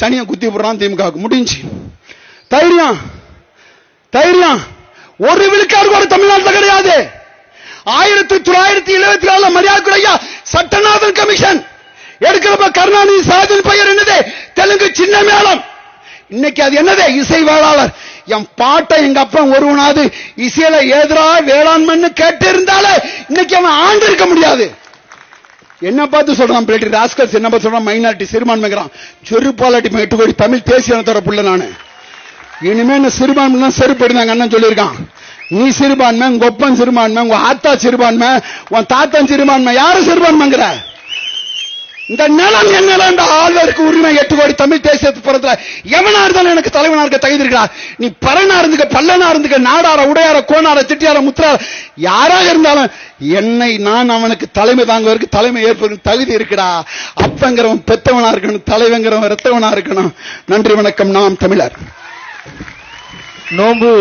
சனியை குத்தி போடுறான் திமுக முடிஞ்சு. தைரியம். தைரியம். ஒரு விழுக்காடு கூட தமிழ்நாட்டில் கிடையாது. ஆயிரத்தி தொள்ளாயிரத்தி எழுபத்தி நாலுல மரியாதைக்குரிய சட்டநாதன் கமிஷன் எடுக்கிறப்ப கருணாநிதி சாதின் பெயர் என்னது? தெலுங்கு சின்ன மேளம். இன்னைக்கு அது என்னது? இசை வேளாளர் என் பாட்டை எங்க அப்பா ஒருவனாவது இசையில எதிராக வேளாண்மைன்னு கேட்டு இருந்தாலே இன்னைக்கு அவன் ஆண்டு இருக்க முடியாது. என்ன பார்த்து சொல்றான் பிள்ளை ராஸ்கல்ஸ் என்ன பார்த்து சொல்றான்? மைனாரிட்டி சிறுபான்மைங்கிறான். செருப்பாலாட்டி எட்டு கோடி தமிழ் தேசிய இனத்தோட புள்ள நானு. இனிமே என்ன சிறுபான்மை செருப்பு எடுந்தாங்க அண்ணன் சொல்லியிருக்கான். நீ சிறுபான்மை உங்க ஒப்பன் சிறுபான்மை உங்க ஆத்தா சிறுபான்மை உன் தாத்தன் சிறுபான்மை யாரும் சிறுபான்மைங்கிற? இந்த நிலம் என் நிலம் ஆழ்வருக்கு உரிமை எட்டு கோடி தமிழ் தேசியத்து புறத்துல எவனா இருந்தாலும் எனக்கு தலைவனா இருக்க தகுதி இருக்கா நீ பரனா இருந்துக்க பல்லனா இருந்துக்க நாடார உடையார கோணார திட்டியார முத்திரார யாராக இருந்தாலும் என்னை நான் அவனுக்கு தலைமை தாங்குவதற்கு தலைமை ஏற்பதற்கு தகுதி இருக்குடா அப்பங்கிறவன் பெத்தவனா இருக்கணும் தலைவங்கிறவன் ரத்தவனா இருக்கணும். நன்றி வணக்கம். நாம் தமிழர். நோம்பு